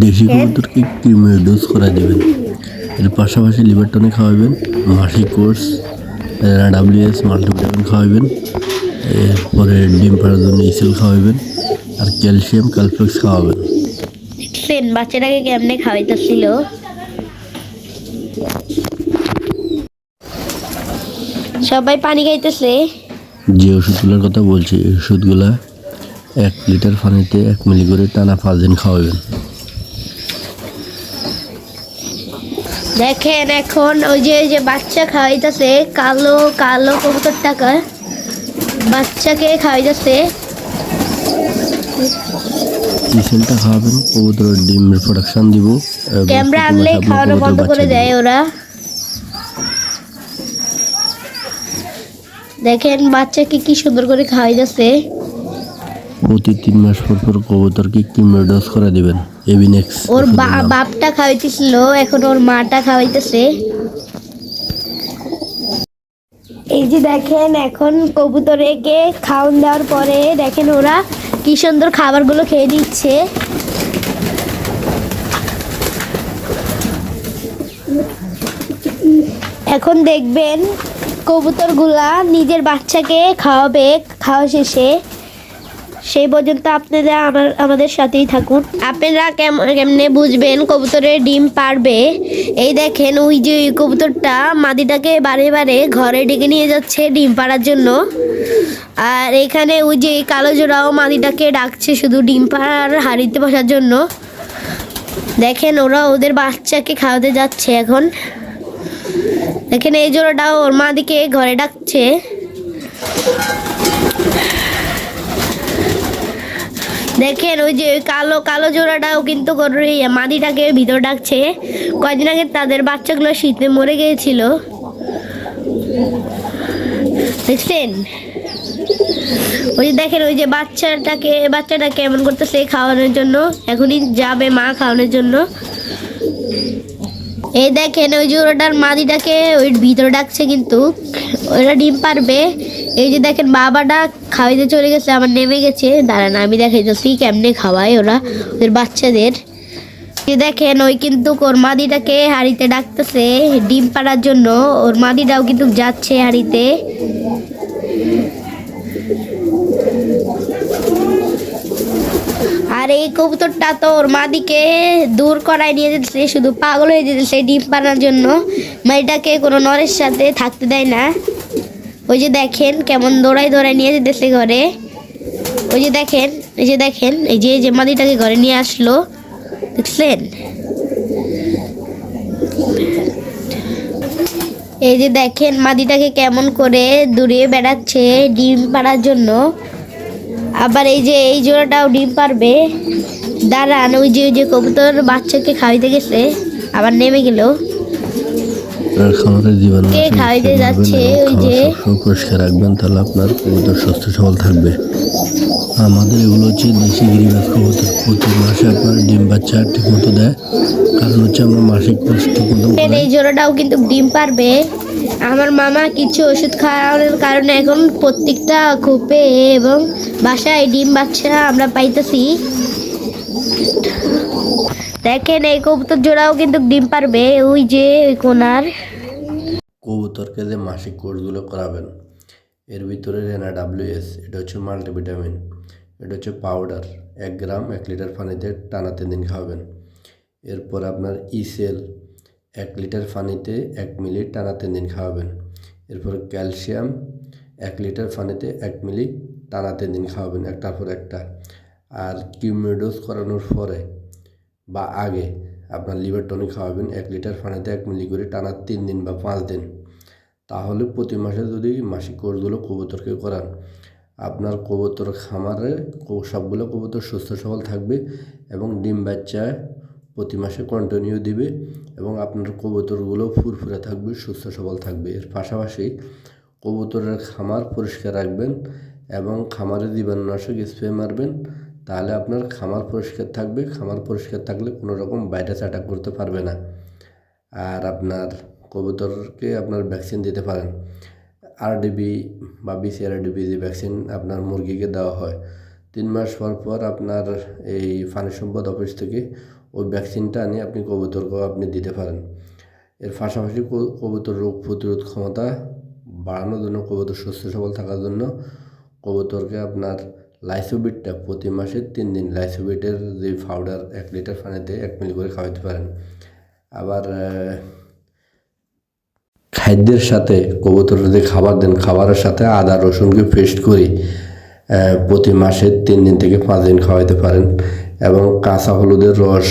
দেশি কবুতরকে ক্রিমের ডোজ করা দেবেন এর পাশাপাশি লিভার টনিক খাওয়াবেন মাসিক কোর্স ডাব্লিউএস মাল্টিভিটামিন খাওয়াবেন এরপরে ডিম পাড়ার জন্য ইসেল খাওয়াবেন আর ক্যালসিয়াম ক্যালফ্লেক্স খাওয়াবেন। দেখছেন বাচ্চাটাকে কেমনে খাওয়াইতেছিল? সবাই পানি খাইতেছে? যে ওষুধগুলোর কথা বলছি এই ওষুধগুলা এক লিটার পানিতে এক মিলি করে টানা পাঁচ দিন খাওয়াবেন। দেখেন এখন ওই যে যে বাচ্চা খাওয়াইতেছে কালো কালো কবুতর টাকা বাচ্চাকে খাওয়াইতেছে। ইসেলটা খাওয়াবেন কবুতরের ডিমের প্রোডাকশন দিব ক্যামেরা আনলেই খাওয়ানো বন্ধ করে দেয় ওরা। দেখেন বাচ্চাকে কি সুন্দর করে খাওয়াইতেছে। প্রতি তিন মাস পর পর কবুতরকে কিমো ডোজ করে দিবেন। এভিনেক্স ওর বাপটা খাওয়াইতেছিল এখন ওর মাটা খাওয়াইতেছে। এই যে দেখেন এখন কবুতরেকে খাওয়ান দেওয়ার পরে দেখেন ওরা কি সুন্দর খাবারগুলো খেয়ে দিচ্ছে এখন দেখবেন কবুতরগুলা নিজের বাচ্চাকে খাওয়াবে খাওয়া শেষে। সেই পর্যন্ত আপনারা আমার, আমাদের সাথেই থাকুন। আপনারা কেমন বুঝবেন কবুতরের ডিম পারবে? এই দেখেন, ওই যে কবুতরটা মাদিটাকে বারে বারে ঘরে ডেকে নিয়ে যাচ্ছে ডিম পাড়ার জন্য। আর এখানে ওই যে কালো জোড়াও মাদিটাকে ডাকছে শুধু ডিম পাড়ার হাড়িতে বসার জন্য। দেখেন, ওরা ওদের বাচ্চাকে খাওয়াতে যাচ্ছে এখন। দেখেন, এই জোড়াটাও ওর মাদিকে ঘরে ডাকছে। দেখেন, ওই যে কালো কালো জোড়াটাও কিন্তু করে মাদিটাকে ভিতর ডাকছে। কয়দিন আগে তাদের বাচ্চাগুলো শীতে মরে গিয়েছিল। দেখছেন? ওই যে দেখেন, ওই যে বাচ্চাটাকে বাচ্চাটা কেমন করতেছে খাওয়ানোর জন্য। এখনই যাবে মা খাওয়ানোর জন্য। এই দেখেন, ওই যে ওটার মাদিটাকে ওই ভিতরে ডাকছে কিন্তু। ওরা ডিম পারবে। এই যে দেখেন, বাবাটা খাওয়াইতে চলে গেছে আমার নেমে গেছে। দাঁড়ান, আমি দেখাইতেছি কেমনে খাওয়ায় ওরা, ওদের বাচ্চাদের। এই দেখেন, ওই কিন্তু ওর মাদিটাকে হাড়িতে ডাকতেছে ডিম পাড়ার জন্য। ওর মাদিটাও কিন্তু যাচ্ছে হাড়িতে। আর এই কবুতরটা তো ওর মাদিকে দূর করায় নিয়ে যেতেছে, শুধু পাগল হয়ে যেতেছে ডিম পাড়ার জন্য। মেয়েটাকে কোনো নরের সাথে থাকতে দেয় না। ওই যে দেখেন কেমন দৌড়াই দৌড়াই নিয়ে যেতেছে ঘরে। ওই যে দেখেন, এই যে দেখেন, এই যে যে মাদিটাকে ঘরে নিয়ে আসলো। দেখছেন? এই যে দেখেন মাদিটাকে কেমন করে দূরে বেড়াচ্ছে ডিম পাড়ার জন্য। আবার এই যে এই জোড়াটাও ডিম পারবে। দাঁড়ান ওই যে ওই যে কবুতর বাচ্চাকে খাওয়াইতে গেছে আবার নেমে গেল। খামারের জীবাণু কে খাওয়াইতে যাচ্ছে ওই যে? পরিষ্কার রাখবেন তাহলে আপনার কবুতর সুস্থ সবল থাকবে। আমাদের এগুলো হচ্ছে দেশি গিরিবাস কবুতর। প্রতি মাসে আপনার ডিম বাচ্চা ঠিক মতো দেয়। কারণ হচ্ছে আমরা মাসিক এই জোড়াটাও কিন্তু ডিম পারবে। আমার মামা কিছু ওষুধ খাওয়ানোর কারণে এখন প্রত্যেকটা খোপে এবং বাসায় ডিম বাচ্চা আমরা পাইতেছি। দেখেন, এই কবুতর জোড়াও কিন্তু ডিম পারবে, ওই যে কোনার। কবুতরকে যে মাসিক কোর্সগুলো করাবেন, এর ভিতরে রেনা ডাব্লিউএস এটা হচ্ছে মাল্টিভিটামিন, এটা হচ্ছে পাউডার, এক গ্রাম এক লিটার পানিতে টানা তিন দিন খাওয়াবেন। এরপর আপনার ইসেল এক লিটার পানিতে এক মিলি টানা তিন দিন খাওয়াবেন। এরপর ক্যালসিয়াম এক লিটার পানিতে এক মিলি টানা তিন দিন খাওয়াবেন একটার পর একটা। আর কিউমিডোজ করানোর পরে বা আগে আপনার লিভার টনিক খাওয়াবেন এক লিটার পানিতে এক মিলি করে টানা তিন দিন বা পাঁচ দিন তাহলে প্রতি মাসে যদি মাসিক কোর্সগুলো কবুতরকে করান, আপনার কবুতর খামারে সবগুলো কবুতর সুস্থ সবল থাকবে এবং ডিম বাচ্চা প্রতি মাসে কন্টিনিউ দিবে এবং আপনার কবুতরগুলো ফুরফুরে থাকবে, সুস্থ সবল থাকবে। এর পাশাপাশি কবুতরের খামার পরিষ্কার রাখবেন এবং খামারে জীবাণুনাশক স্প্রে মারবেন, তাহলে আপনার খামার পরিষ্কার থাকবে। খামার পরিষ্কার থাকলে কোনো রকম ভাইরাস অ্যাটাক করতে পারবে না। আর আপনার কবুতরকে আপনার ভ্যাকসিন দিতে পারেন। আরডিবি বা বিসিআরডিবি যে ভ্যাকসিন আপনার মুরগিকে দেওয়া হয়, তিন মাস পর পর আপনার এই পানি সম্পদ অফিস থেকে ওই ভ্যাকসিনটা আনি আপনি কবুতরকেও আপনি দিতে পারেন। এর পাশাপাশি কবুতর রোগ প্রতিরোধ ক্ষমতা বাড়ানোর জন্য কবুতর সুস্থ সবল থাকার জন্য কবুতরকে আপনার লাইসোবিটটা প্রতি মাসে তিন দিন লাইসোবিটের যে পাউডার এক লিটার পানিতে এক মিলি করে খাওয়াতে পারেন। আবার খাদ্যের সাথে কবুতর যদি খাবার দেন, খাবারের সাথে আদা, রসুনকে পেস্ট করে প্রতি মাসে তিন দিন থেকে পাঁচ দিন খাওয়াতে পারেন। এবং কাঁচা হলুদের রস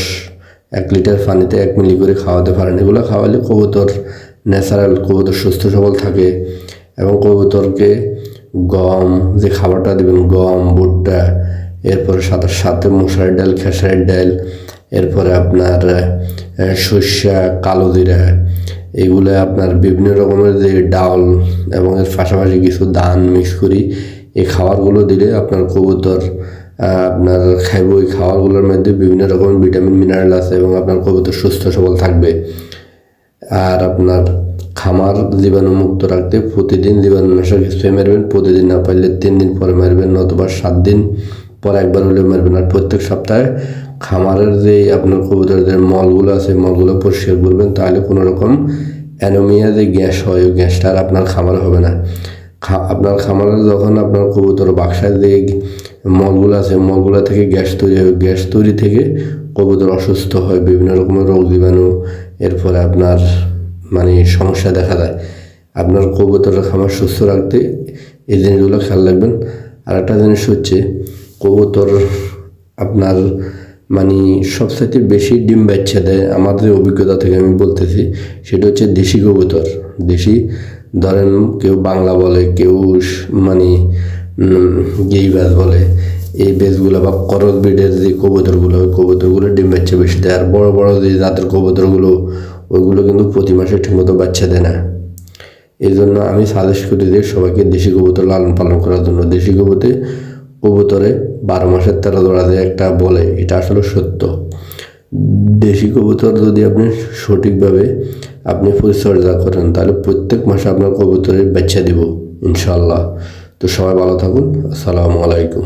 এক লিটার পানিতে এক মিলি করে খাওয়াতে পারেন। এগুলো খাওয়ালে কবুতর ন্যাচারাল কবুতর সুস্থ সবল থাকে এবং কবুতরকে গম, যে খাবারটা দেবেন, গম, ভুট্টা, এরপরে সাথে সাথে মশারির ডাল, খেসারির ডাল, এরপরে আপনার সর্ষা, কালো জিরা, এগুলো আপনার বিভিন্ন রকমের যে ডাল এবং এর পাশাপাশি কিছু ধান মিক্স করি, এই খাবারগুলো দিলে আপনার কবুতর আপনার খাইব ওই খাবারগুলোর মধ্যে বিভিন্ন রকমের ভিটামিন মিনারেল আছে এবং আপনার কবুতর সুস্থ, সবল থাকবে। আর আপনার খামার জীবাণুমুক্ত রাখতে প্রতিদিন জীবাণুনাশক স্প্রে মারবেন, প্রতিদিন না পারলে তিন দিন পরে মারবেন নতুবা সাত দিন পর একবার হলে মারবেন। আর প্রত্যেক সপ্তাহে খামারের যে আপনার কবুতরের যে মলগুলো আছে মলগুলো পরিষ্কার করবেন, তাহলে কোনো রকম অ্যানোমিয়া যে গ্যাস হয়, ওই গ্যাসটা আর আপনার খামারে হবে না। আপনার খামারে যখন আপনার কবুতর বাক্সায় যে মলগুলো আছে, মলগুলো থেকে গ্যাস তৈরি হয় গ্যাস তৈরি থেকে কবুতর অসুস্থ হয়, বিভিন্ন রকমের রোগ জীবাণু এরপরে আপনার মানে সমস্যা দেখা যায় আপনার কবুতরের খামার সুস্থ রাখতে এই জিনিসগুলো খেয়াল রাখবেন। আর একটা জিনিস হচ্ছে, কবুতর আপনার মানে সবসাথে বেশি ডিম বাচ্চা দেয়, আমাদের অভিজ্ঞতা থেকে আমি বলতেছি, সেটা হচ্ছে দেশি কবুতর। দেশি ধরেন কেউ বাংলা বলে, কেউ মানে গেই ব্যাস বলে। এই বেসগুলো বা করল ব্রিডের যে কবুতরগুলো, ওই কবুতরগুলো ডিম বাচ্চা বেশি দেয়। আর বড় বড় যে জাতের কবুতরগুলো, ওইগুলো কিন্তু প্রতি মাসে ঠিকমতো বাচ্চা দেয় না। এই জন্য আমি সাজেস্ট করি যে সবাইকে দেশি কবুতর লালন পালন করার জন্য। দেশি কবুতে কবুতরে বারো মাসের তেরো দৌড়া যে একটা বলে, এটা আসলে সত্য। দেশি কবুতর যদি আপনি সঠিকভাবে আপনি পরিচর্যা করেন, তাহলে প্রত্যেক মাসে আপনার কবুতরের বাচ্চা দিব ইনশাল্লাহ তো সবাই ভালো থাকুন, আসসালামু আলাইকুম।